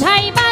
বোঝাইবার নাই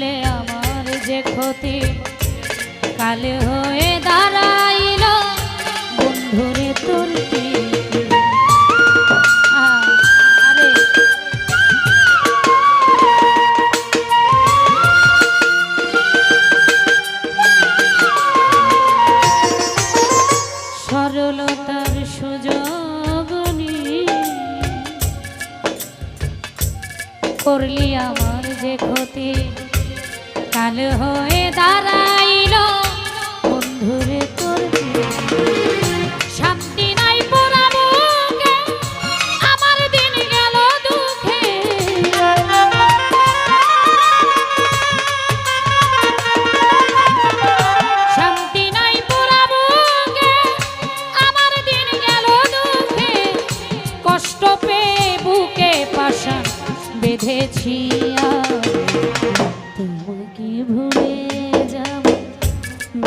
করলে আমার যে ক্ষতি। কাল হয়ে দাঁড়াইল বন্ধুরে তোর সরলতার সুযোগ করলি আমার যে ক্ষতি। কাল হয়ে দাঁড়াইল। বন্ধুরে তোর শান্তি নাই আমার দিন গেল দুঃখে। শান্তি নাই আমার দিন গেল দুঃখে। কষ্ট পেয়ে বুকে পাশা বেঁধেছি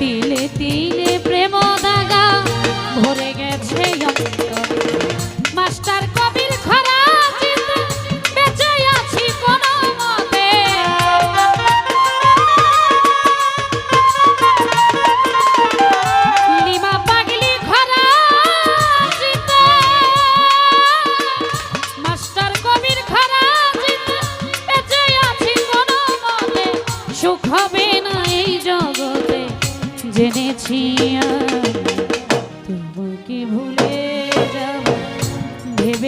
তিলে তিলে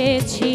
ভেবেছি